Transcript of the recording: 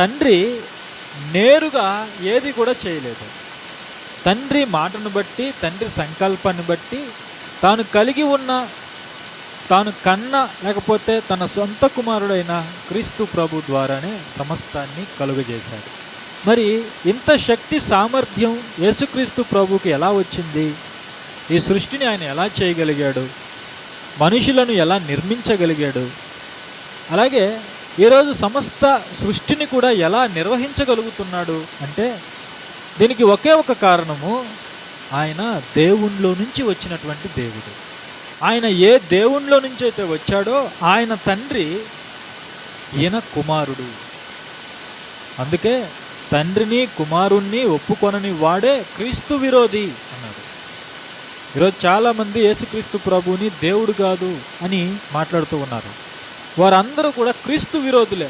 తండ్రి నేరుగా ఏది కూడా చేయలేదు. తండ్రి మాటను బట్టి తండ్రి సంకల్పాన్ని బట్టి తాను కలిగి ఉన్న తాను కన్న లేకపోతే తన సొంత కుమారుడైన క్రీస్తు ప్రభు ద్వారానే సమస్తాన్ని కలుగజేశాడు. మరి ఇంత శక్తి సామర్థ్యం యేసుక్రీస్తు ప్రభుకి ఎలా వచ్చింది? ఈ సృష్టిని ఆయన ఎలా చేయగలిగాడు? మనుషులను ఎలా నిర్మించగలిగాడు? అలాగే ఈరోజు సమస్త సృష్టిని కూడా ఎలా నిర్వహించగలుగుతున్నాడు అంటే దీనికి ఒకే ఒక కారణము ఆయన దేవుణ్ణిలో నుంచి వచ్చినటువంటి దేవుడు. ఆయన ఏ దేవుణ్ణిలో నుంచి అయితే వచ్చాడో ఆయన తండ్రి ఈయన కుమారుడు. అందుకే తండ్రిని కుమారుణ్ణి ఒప్పుకొనని వాడే క్రీస్తు విరోధి అన్నాడు. ఈరోజు చాలామంది యేసుక్రీస్తు ప్రభువుని దేవుడు కాదు అని మాట్లాడుతూ ఉన్నారు. వారందరూ కూడా క్రీస్తు విరోధులే.